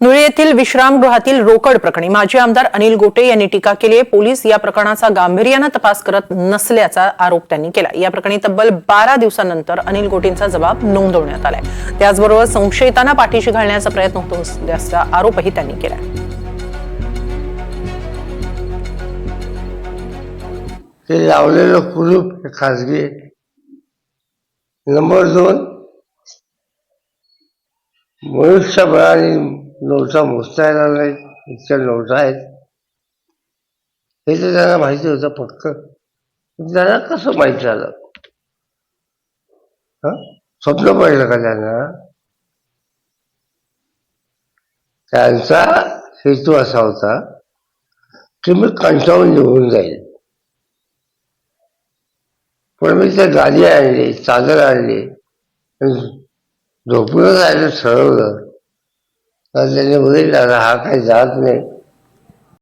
धुळे येथील विश्रामगृहातील रोकड प्रकरणी माजी आमदार अनिल गोटे यांनी टीका केली आहे. पोलीस या प्रकरणाचा गांभीर्यानं तपास करत नसल्याचा आरोप त्यांनी केला या प्रकरणी तब्बल बारा दिवसानंतर अनिल गोटेंचा जबाब नोंदवण्यात आलाय. त्याचबरोबर संशयितांना पाठीशी घालण्याचा प्रयत्न होत असल्याचा आरोपही त्यांनी केला ते लावलेलं कुलूप खासगी नंबर दोन मनुष्यबळाने नोटा मोजता येणार नाही इतक्या नोटा आहेत. हे तर त्यांना माहिती होतं फक्त त्यांना कसं माहीत झालं? स्वप्न पडलं का त्यांना? त्यांचा हेतू असा होता की मी कंटाळून निघून जाईल. पण मी त्या गादी आणली चादर आणली झोपूनच राहायचं ठरवलं. तर त्याने बघितलं हा काही जात नाही.